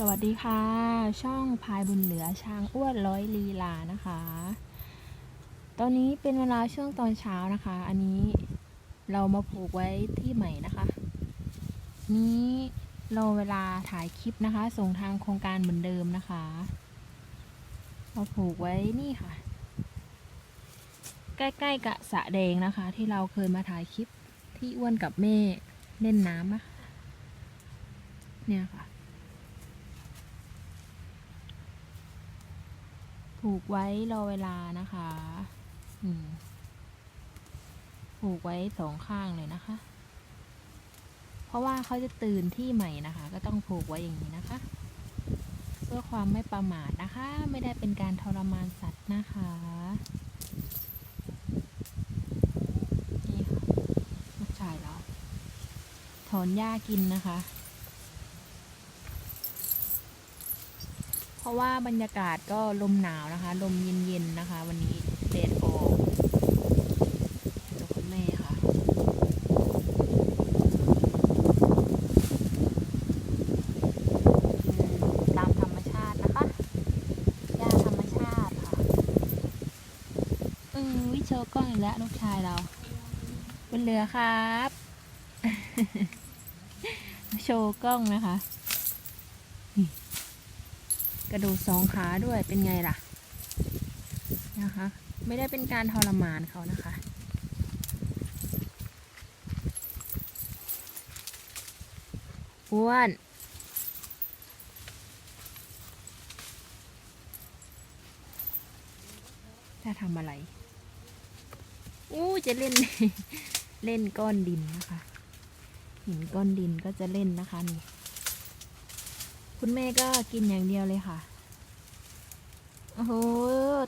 สวัสดีค่ะ ช่องพายบุญเหลือช้างอ้วนร้อยลีลานะคะ ตอนนี้เป็นเวลาช่วงตอนเช้านะคะ อันนี้เรามาผูกไว้ที่ใหม่นะคะ นี้เราเวลาถ่ายคลิปนะคะ ส่งทางโครงการเหมือนเดิมนะคะมาผูกไว้นี่ค่ะ ใกล้ๆกับสะแดงนะคะ ที่เราเคยมาถ่ายคลิปที่อ้วนกับแม่เล่นน้ำนะคะเนี่ยค่ะ ผูกไว้รอเวลานะคะผูกไว้สองข้างเลยนะคะ เพราะว่าเขาจะตื่นที่ใหม่นะคะ ก็ต้องผูกไว้อย่างนี้นะคะ เพื่อความไม่ประมาทนะคะ ไม่ได้เป็นการทรมานสัตว์นะคะนี่ค่ะลูกชายเราถอนหญ้ากินนะคะ เพราะว่าบรรยากาศก็ลมหนาวนะคะ ลมเย็นๆนะคะ วันนี้แดดออกดูคุณแม่ค่ะ ตามธรรมชาตินะคะหญ้าธรรมชาติค่ะอืมวิโชว์กล้องอีกแล้วลูกชายเราบนเรือครับ โชว์กล้องนะคะ ระดูกสองขาด้วยเป็นไงล่ะนะคะ ไม่ได้เป็นการทรมานเขานะคะ อ้วนจะทำอะไร อู้จะเล่น เล่นก้อนดินนะคะ หินก้อนดินก็จะเล่นนะคะนี่ คุณแม่ก็กินอย่างเดียวเลยค่ะ โอ้โห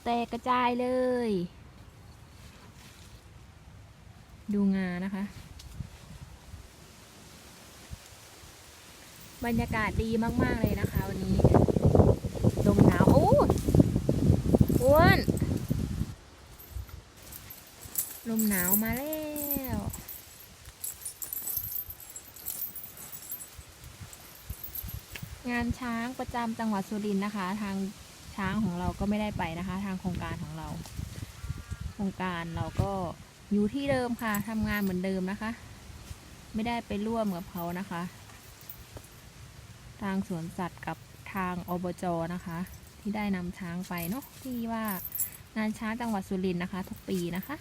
แตกกระจายเลย ดูงานะคะ บรรยากาศดีมาก ๆ เลยนะคะ วันนี้ลมหนาว โอ้อ้วน ลมหนาวมาแล้ว งานช้างประจำจังหวัดสุรินทร์นะคะ ทางช้างของเราก็ไม่ได้ไปนะคะ ทางโครงการของเรา โครงการเราก็อยู่ที่เดิมค่ะทำงานเหมือนเดิมนะคะ ไม่ได้ไปร่วมกับเขานะคะ ทางสวนสัตว์กับทางอบจนะคะ ที่ได้นำช้างไปเนาะที่ว่างานช้างจังหวัดสุรินทร์นะคะ ทุกปีนะคะ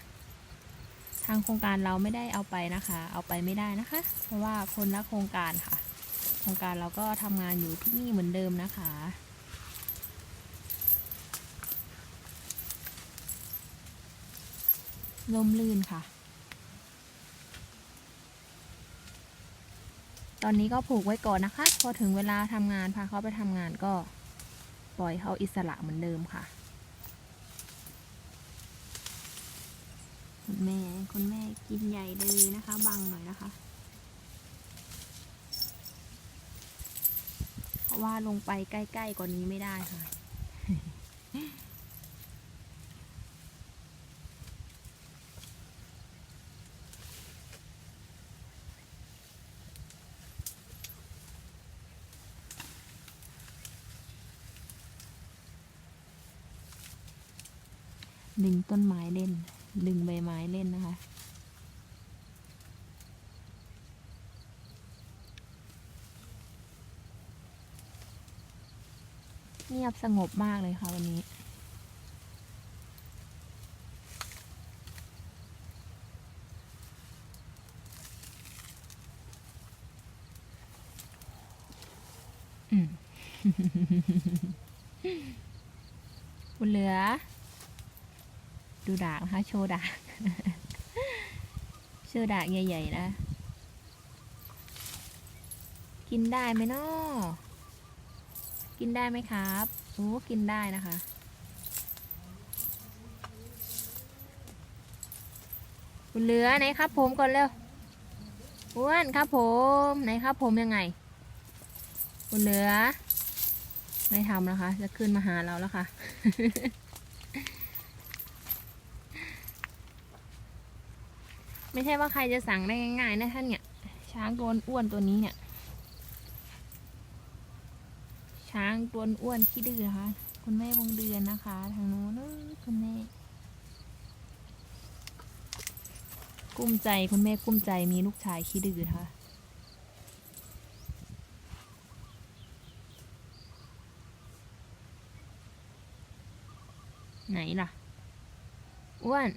ทางโครงการเราไม่ได้เอาไปนะคะ เอาไปไม่ได้นะคะ เพราะว่าคนละโครงการค่ะ โครงการเราก็ทำงานอยู่ที่นี่เหมือนเดิมนะคะ ลมลื่นค่ะ ตอนนี้ก็ผูกไว้ก่อนนะคะ พอถึงเวลาทำงานพาเขาไปทำงานก็ปล่อยเขาอิสระเหมือนเดิมค่ะ คุณแม่ คุณแม่กินใหญ่เลยนะคะ บังหน่อยนะคะ เพ ราะว่าลงไปใกล้ๆกว่านี้ไม่ได้ค่ะ ดึงต้นไม้เล่น ดึงใบไม้เล่นนะคะ เงียบสงบมากเลยค่ะวันนี้ อืมบุญเหลือ ดูดากนะคะโชว์ดากโชว์ดากใหญ่ ๆ นะ กินได้ไหมนาะ กินได้ไหมครับโอ้กินได้นะคะ คุณเหลือไหนครับ ผมก่อนเร็วอ้วนครับผมไหนครับผมยังไง คุณเหลือ ไม่ทำนะคะ จะขึ้นมาหาเราแล้วค่ะ ไม่ใช่ว่าใครจะสั่งได้ง่ายๆนะท่านเนี่ย ช้างตัวอ้วนตัวนี้เนี่ย ช้างตัวอ้วนขี้ดื้อนะคะ คุณแม่วงเดือนนะคะ ทางนู้นคุณแม่กุ้มใจคุณแม่กุ้มใจมีลูกชายขี้ดื้อนะคะไหนล่ะอ้วน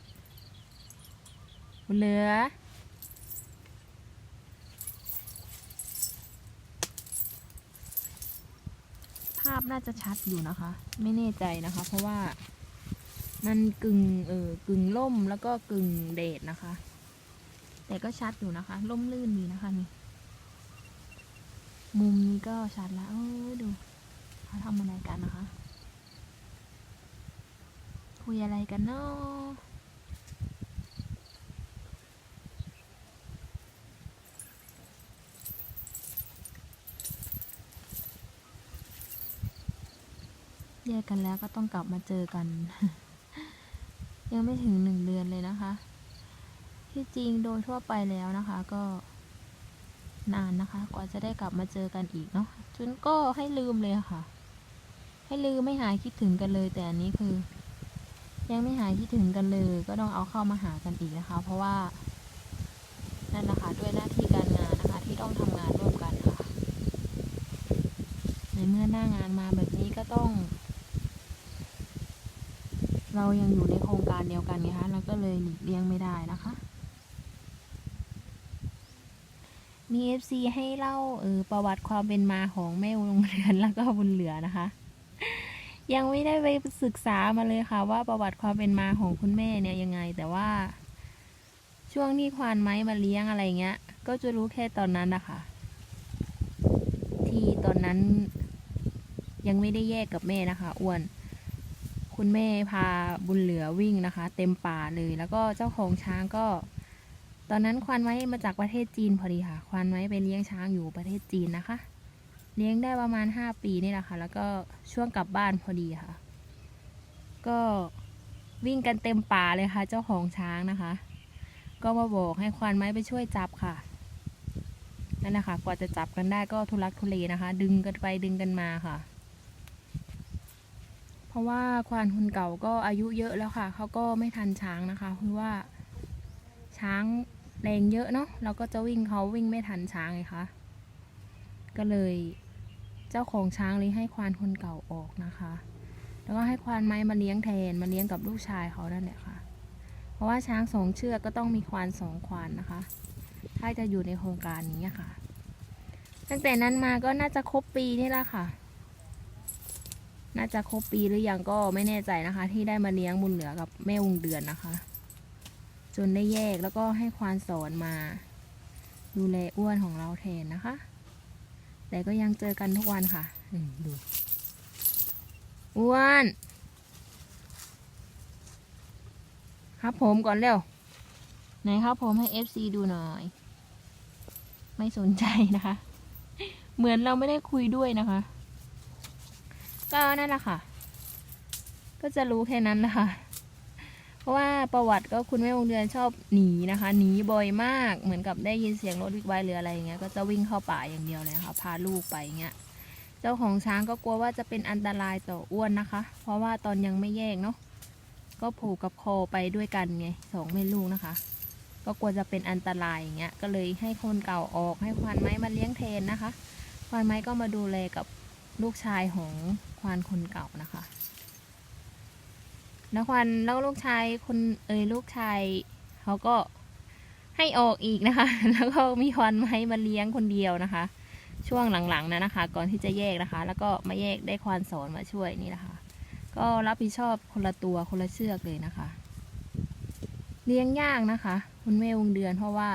เหลือาพน่าจะชัดอยู่นะคะ ไม่แน่ใจนะคะ เพราะว่ามันกึ่งเออกึ่งล่มแล้วก็กึ่งเดดนะคะ แต่ก็ชัดอยู่นะคะล่มลื่นดีนะคะนี่มุมนี้ก็ชัดแล้วเออดูเขาทำอะไรกันนะคะ คุยอะไรกันเนาะ กันแล้วก็ต้องกลับมาเจอกัน ยังไม่ถึงหนึ่งเดือนเลยนะคะ ที่จริงโดยทั่วไปแล้วนะคะ ก็นานนะคะ กว่าจะได้กลับมาเจอกันอีกเนาะจนก็ให้ลืมเลยค่ะ ให้ลืมไม่หายคิดถึงกันเลย แต่อันนี้คือ ยังไม่หายคิดถึงกันเลย ก็ต้องเอาเข้ามาหากันอีกนะคะ เพราะว่านั่นนะคะด้วยหน้าที่การงานนะคะ ที่ต้องทำงานร่วมกันค่ะในเมื่อหน้างานมาแบบนี้ก็ต้อง เรายังอยู่ในโครงการเดียวกันไงคะเราก็เลยหลีกเลี่ยงไม่ได้นะคะ มี FC ให้เล่าเออประวัติความเป็นมาของแม่วงเรือนแล้วก็บุญเหลือนะคะ ยังไม่ได้ไปศึกษามาเลยค่ะ ว่าประวัติความเป็นมาของคุณแม่เนี่ยยังไง แต่ว่า ช่วงที่ควานไม้มาเลี้ยงอะไรเงี้ย ก็จะรู้แค่ตอนนั้นนะคะ ที่ตอนนั้นยังไม่ได้แยกกับแม่นะคะอ้วน คุณแม่พาบุญเหลือวิ่งนะคะ เต็มป่าเลย แล้วก็เจ้าของช้างก็ ตอนนั้นควานไว้มาจากประเทศจีนพอดีค่ะ ควานไว้ไปเลี้ยงช้างอยู่ประเทศจีนนะคะ เลี้ยงได้ประมาณห้าปีนี่แหละค่ะ แล้วก็ช่วงกลับบ้านพอดีค่ะ ก็วิ่งกันเต็มป่าเลยค่ะ เจ้าของช้างนะคะ ก็มาบอกให้ควานไม้ไปช่วยจับค่ะนั่นแหละค่ะกว่าจะจับกันได้ก็ทุลักทุเลนะคะ ดึงกันไปดึงกันมาค่ะ ราะว่าควานคนเก่าก็อายุเยอะแล้วค่ะ เขาก็ไม่ทันช้างนะคะคือว่า ช้างแรงเยอะเนาะเราก็จะวิ่งเขาวิ่งไม่ทันช้างไงคะก็เลยเจ้าของช้างเลยให้ควานคนเก่าออกนะคะ แล้วก็ให้ควานไม้มาเลี้ยงแทนมาเลี้ยงกับลูกชายเขานั่นแหละค่ะ เพราะว่าช้างสองเชือกก็ต้องมีควานสองควานนะคะ ถ้าจะอยู่ในโครงการนี้อะค่ะ ตั้งแต่นั้นมาก็น่าจะครบปีนี่แหละค่ะ น่าจะครบปีหรือยังก็ไม่แน่ใจนะคะ ที่ได้มาเลี้ยงบุญเหลือกับแม่วงเดือนนะคะ จนได้แยกแล้วก็ให้ควานสอนมา ดูแลอ้วนของเราแทนนะคะ แต่ก็ยังเจอกันทุกวันค่ะอืมดูอ้วน ครับผมก่อนเร็ว ไหนครับผมให้ FC ดูหน่อย ไม่สนใจนะคะ เหมือนเราไม่ได้คุยด้วยนะคะ ก็นั่นแหละค่ะ ก็จะรู้แค่นั้นนะคะ เพราะว่าประวัติก็คุณแม่วงเดือนชอบหนีนะคะหนีบ่อยมากเหมือนกับได้ยินเสียงรถวิกไบค์หรืออะไรอย่างเงี้ยก็จะวิ่งเข้าป่าอย่างเดียวเลยนะคะพาลูกไปอย่างเงี้ยเจ้าของช้างก็กลัวว่าจะเป็นอันตรายต่ออ้วนนะคะ เพราะว่าตอนยังไม่แยกเนาะก็ผูกกับคอไปด้วยกันไงสองแม่ลูกนะคะ ก็กลัวจะเป็นอันตรายอย่างเงี้ยก็เลยให้คนเก่าออกให้ควานไม้มาเลี้ยงแทนนะคะควานไม้ก็มาดูแลกับ ลูกชายของควานคนเก่านะคะแล้วควานแล้วลูกชายคนเอยลูกชายเขาก็ให้ออกอีกนะคะ แล้วก็มีควานไม้มาเลี้ยงคนเดียวนะคะ ช่วงหลังๆนะนะคะ ก่อนที่จะแยกนะคะ แล้วก็มาแยกได้ควานสอนมาช่วยนี่นะคะ ก็รับผิดชอบคนละตัวคนละเชือกเลยนะคะ เลี้ยงยากนะคะ คุณแม่วงเดือนเพราะว่า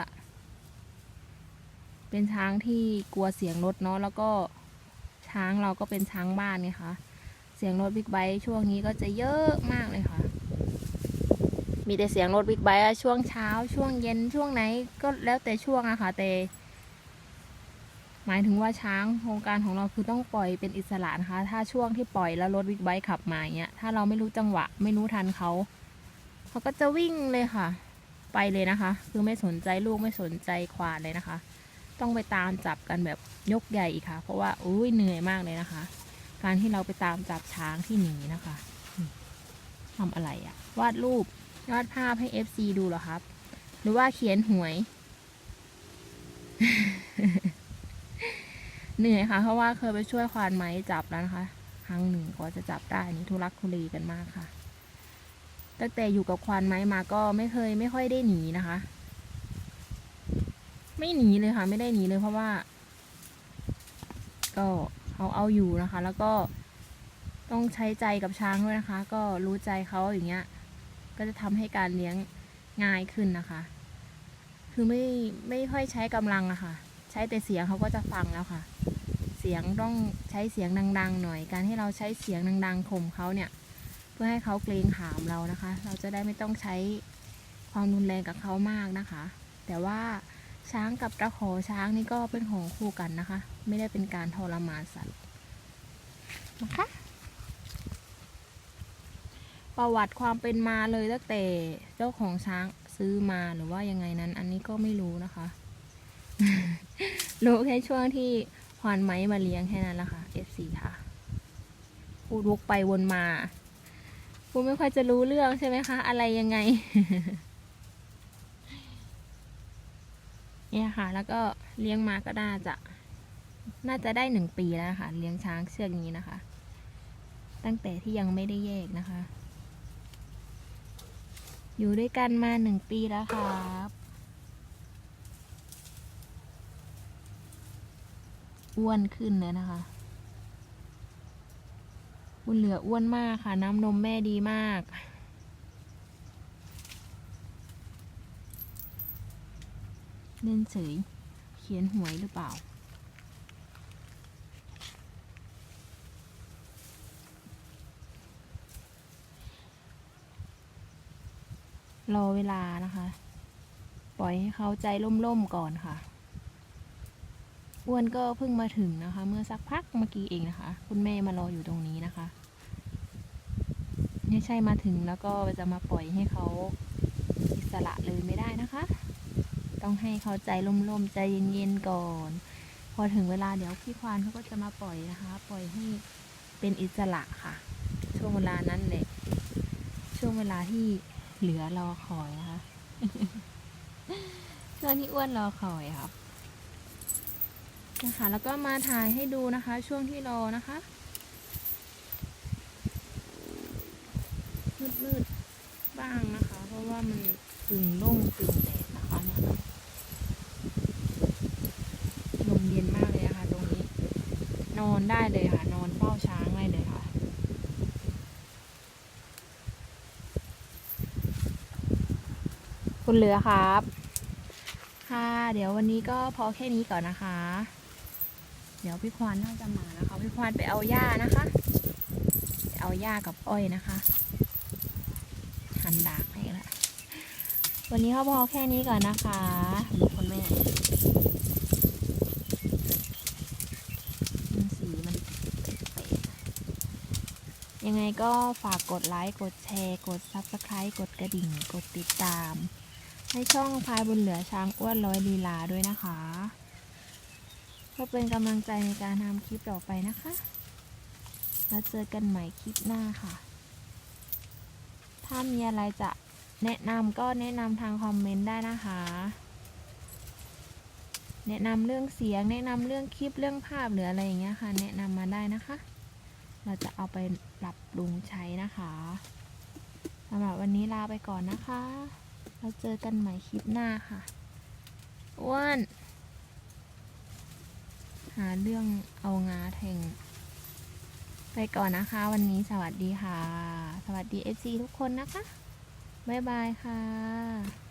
เป็นช้างที่กลัวเสียงรถเนาะแล้วก็ ช้างเราก็เป็นช้างบ้านไงคะเสียงรถบิ๊กไบค์ช่วงนี้ก็จะเยอะมากเลยค่ะ มีแต่เสียงรถบิ๊กไบค์ช่วงเช้า ช่วงเย็นช่วงไหนก็แล้วแต่ช่วงอะค่ะแต่หมายถึงว่าช้างโครงการของเราคือต้องปล่อยเป็นอิสระนะคะ ถ้าช่วงที่ปล่อยแล้วรถบิ๊กไบค์ขับมาอย่างเงี้ยถ้าเราไม่รู้จังหวะ ไม่รู้ทันเขาเขาก็จะวิ่งเลยค่ะ ไปเลยนะคะ คือไม่สนใจลูกไม่สนใจควานเลยนะคะ ต้องไปตามจับกันแบบยกใหญ่อีกค่ะ เพราะว่าอุ้ยเหนื่อยมากเลยนะคะ การที่เราไปตามจับช้างที่หนีนะคะทำอะไรอะวาดรูปวาดภาพให้ FC ดูเหรอครับ หรือว่าเขียนหวย เหนื่อยค่ะ เพราะว่าเคยไปช่วยควานไม้จับแล้วนะคะ ครั้งหนึ่งกว่าจะจับได้นี่ทุรักทุเลกันมากค่ะ ตั้งแต่อยู่กับควานไม้มาก็ไม่เคยไม่ค่อยได้หนีนะคะ ไม่หนีเลยค่ะ ไม่ได้หนีเลยเพราะว่า ก็เขาเอาอยู่นะคะ แล้วก็ต้องใช้ใจกับช้างด้วยนะคะ ก็รู้ใจเขาอย่างเงี้ย ก็จะทำให้การเลี้ยงง่ายขึ้นนะคะ คือไม่ไม่ค่อยใช้กำลังอะค่ะ ใช้แต่เสียงเขาก็จะฟังแล้วค่ะ เสียงต้องใช้เสียงดัง ๆ หน่อย การที่เราใช้เสียงดังๆข่มเขาเนี่ย เพื่อให้เขาเกรงขามเรานะคะ เราจะได้ไม่ต้องใช้ความรุนแรงกับเขามากนะคะ แต่ว่า ช้างกับตะขอช้างนี่ก็เป็นของคู่กันนะคะ ไม่ได้เป็นการทรมานสัตว์นะคะ ประวัติความเป็นมาเลยตั้งแต่เจ้าของช้างซื้อมาหรือว่ายังไงนั้น อันนี้ก็ไม่รู้นะคะรู้แค่ช่วงที่ควานไม้มาเลี้ยงแค่นั้นละค่ะ F4 ค่ะพูดวกไปวนมาพูดไม่ค่อยจะรู้เรื่องใช่ไหมคะ อะไรยังไง เนี่ยค่ะ แล้วก็เลี้ยงมาก็น่าจะ น่าจะได้หนึ่งปีแล้วค่ะ เลี้ยงช้างเชือกนี้นะคะ ตั้งแต่ที่ยังไม่ได้แยกนะคะ อยู่ด้วยกันมาหนึ่งปีแล้วครับอ้วนขึ้นเลยนะคะบุญเหลืออ้วนมากค่ะ น้ำนมแม่ดีมาก เล่นเฉย เขียนหวยหรือเปล่า รอเวลานะคะ ปล่อยให้เขาใจล่มๆก่อนค่ะ อ้วนก็เพิ่งมาถึงนะคะ เมื่อสักพักเมื่อกี้เองนะคะ คุณแม่มารออยู่ตรงนี้นะคะไม่ใช่มาถึงแล้วก็จะมาปล่อยให้เขาอิสระเลยไม่ได้นะคะ ต้องให้เขาใจล่มๆใจเย็นๆก่อน พอถึงเวลาเดี๋ยวพี่ควานเขาก็จะมาปล่อยนะคะ ปล่อยให้เป็นอิสระค่ะ ช่วงเวลานั้นแหละช่วงเวลาที่เหลือรอคอยนะคะช่วงที่อ้วนรอคอยครับนะคะแล้วก็มาถ่ายให้ดูนะคะ ช่วงที่รอนะคะมืดๆบ้างนะคะ เพราะว่ามันกึ่งร่มกึ่งแดดนะคะเนี่ยลมเย็นมากเลยนะคะ ตรงนี้ นอน ได้เลยค่ะ นอนเฝ้าช้างได้เลยค่ะ คุณเหลือครับ ค่ะ เดี๋ยววันนี้ก็พอแค่นี้ก่อนนะคะ เดี๋ยวพี่ควานน่าจะมานะคะ พี่ควานไปเอาหญ้านะคะไปเอาหญ้ากับอ้อยนะคะ หันดากให้ละวันนี้ก็พอแค่นี้ก่อนนะคะดูคุณแม่มันสีมันเป๊ะๆ ยังไงก็ฝากกดไลค์ กดแชร์ กด Subscribe กดกระดิ่ง กดติดตาม ให้ช่องพายบุญเหลือช้างอ้วนร้อยลีลาด้วยนะคะ เพื่อเป็นกำลังใจในการทำคลิปต่อไปนะคะ แล้วเจอกันใหม่คลิปหน้าค่ะ ถ้ามีอะไรจะแนะนำก็แนะนำทางคอมเมนต์ได้นะคะ แนะนำเรื่องเสียง แนะนำเรื่องคลิปเรื่องภาพหรืออะไรอย่างเงี้ยค่ะ แนะนำมาได้นะคะ เราจะเอาไปปรับปรุงใช้นะคะสำหรับวันนี้ลาไปก่อนนะคะ เราเจอกันใหม่คลิปหน้าค่ะอ้วนหาเรื่องเอางาแทงไปก่อนนะคะ วันนี้สวัสดีค่ะ สวัสดีเอซีทุกคนนะคะ บ๊ายบายค่ะ